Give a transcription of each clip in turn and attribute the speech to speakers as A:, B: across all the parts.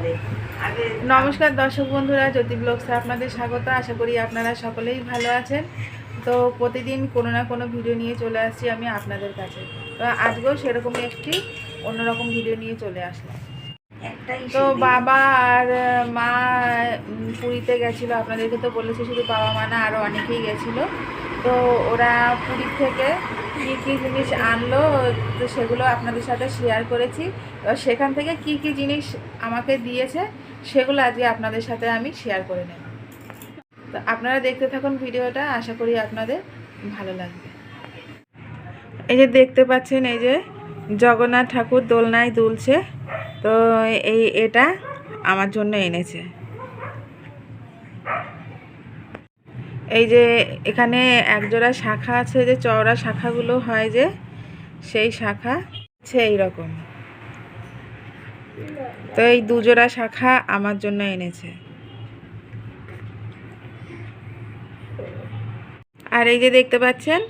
A: হবে
B: নমস্কার দর্শক বন্ধুরা জ্যোতি ব্লগসে আপনাদের স্বাগত। আশা করি আপনারা সকলেই ভালো আছেন। তো প্রতিদিন কোনো না কোনো ভিডিও নিয়ে চলে আসছি আমি আপনাদের কাছে। তো আজকেও সেরকমই একটি অন্যরকম ভিডিও নিয়ে চলে আসলাম। তো বাবা আর মা পুরীতে গেছিল। আপনাদেরকে তো বলেছি শুধু বাবা মা না আরও অনেকেই গেছিল। তো ওরা পুরী থেকে কী কী জিনিস আনলো, তো সেগুলো আপনাদের সাথে শেয়ার করেছি। সেখান থেকে কি কি জিনিস আমাকে দিয়েছে, সেগুলো আজকে আপনাদের সাথে আমি শেয়ার করে নেব। তো আপনারা দেখতে থাকুন ভিডিওটা, আশা করি আপনাদের ভালো লাগবে। এই যে দেখতে পাচ্ছেন, এই যে জগন্নাথ ঠাকুর দোলনায় দুলছে, তো এই, এটা আমার জন্য এনেছে। এই যে এখানে একজোড়া শাখা আছে, যে চওড়া শাখাগুলো হয় যে, সেই শাখা আছে এইরকম। তো এই দুজোড়া শাখা আমার জন্য এনেছে। আর এই যে দেখতে পাচ্ছেন,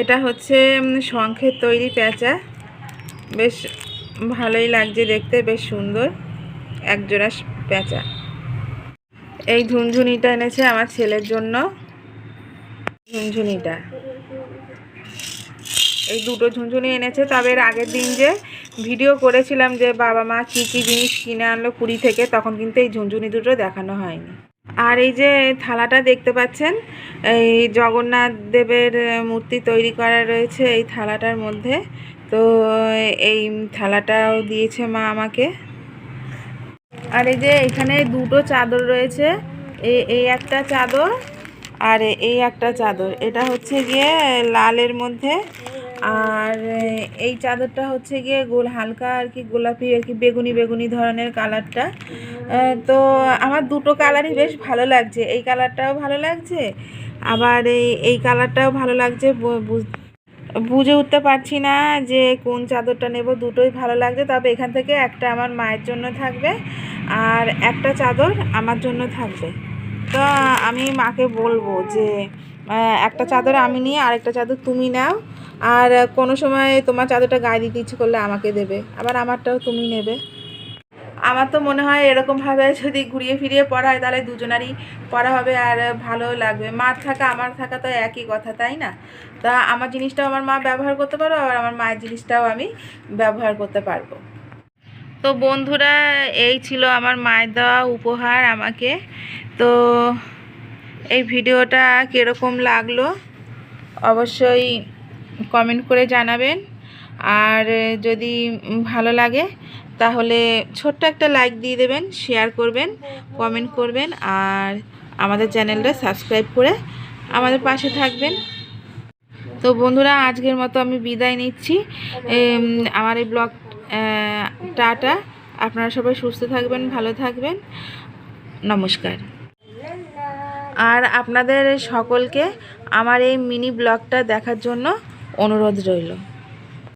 B: এটা হচ্ছে শঙ্খের তৈরি প্যাঁচা। বেশ ভালোই লাগছে দেখতে, বেশ সুন্দর একজোড়া প্যাঁচা। এই ঝুনঝুনিটা এনেছে আমার ছেলের জন্য। ঝুনঝুনিটা। এই দুটো ঝুনঝুনি এনেছে, তবে এর আগের দিন যে ভিডিও করেছিলাম যে বাবা মা কী কী জিনিস কিনে আনলো পুরী থেকে, তখন কিন্তু এই ঝুনঝুনি দুটো দেখানো হয়নি। আর এই যে থালাটা দেখতে পাচ্ছেন, এই জগন্নাথ দেবের মূর্তি তৈরি করা রয়েছে এই থালাটার মধ্যে। তো এই থালাটাও দিয়েছে মা আমাকে। আর এই যে এখানে দুটো চাদর রয়েছে এই এই একটা চাদর আর এই একটা চাদর। এটা হচ্ছে গিয়ে লালের মধ্যে। আর এই চাদরটা হচ্ছে গিয়ে গোল হালকা আর কি গোলাপি আর কি বেগুনি বেগুনি ধরনের কালারটা। তো আমার দুটো কালারই বেশ ভালো লাগছে। এই কালারটাও ভালো লাগছে, আবার এই এই কালারটাও ভালো লাগছে বুঝে উঠতে পারছি না যে কোন চাদরটা নেব। দুটোই ভালো লাগছে, তবে এখান থেকে একটা আমার মায়ের জন্য থাকবে আর একটা চাদর আমার জন্য থাকবে। তো আমি মাকে বলব যে একটা চাদর আমি নিয়ে আরেকটা চাদর তুমি নাও, আর কোনো সময় তোমার চাদরটা গায়ে দিতে ইচ্ছে করলে আমাকে দেবে, আবার আমারটাও তুমি নেবে। আমার তো মনে হয় এরকমভাবে যদি ঘুরিয়ে ফিরিয়ে পড়া হয় তাহলে দুজনারই পড়া হবে আর ভালো লাগবে। মার থাকা, আমার থাকা তো একই কথা, তাই না? তা আমার জিনিসটাও আমার মা ব্যবহার করতে পারব আর আমার মায়ের জিনিসটাও আমি ব্যবহার করতে পারব। তো বন্ধুরা, এই ছিল আমার মায়ের দেওয়া উপহার আমাকে। তো এই ভিডিওটা কীরকম লাগল অবশ্যই কমেন্ট করে জানাবেন। আর যদি ভালো লাগে, তাহলে ছোট্ট একটা লাইক দিয়ে দেবেন, শেয়ার করবেন, কমেন্ট করবেন, আর আমাদের চ্যানেলটা সাবস্ক্রাইব করে আমাদের পাশে থাকবেন। তো বন্ধুরা, আজকের মতো আমি বিদায় নিচ্ছি। আমার এই ব্লগ টাটা। আপনারা সবাই সুস্থ থাকবেন, ভালো থাকবেন। নমস্কার। আর আপনাদের সকলকে আমার এই মিনি ব্লগটা দেখার জন্য অনুরোধ রইল।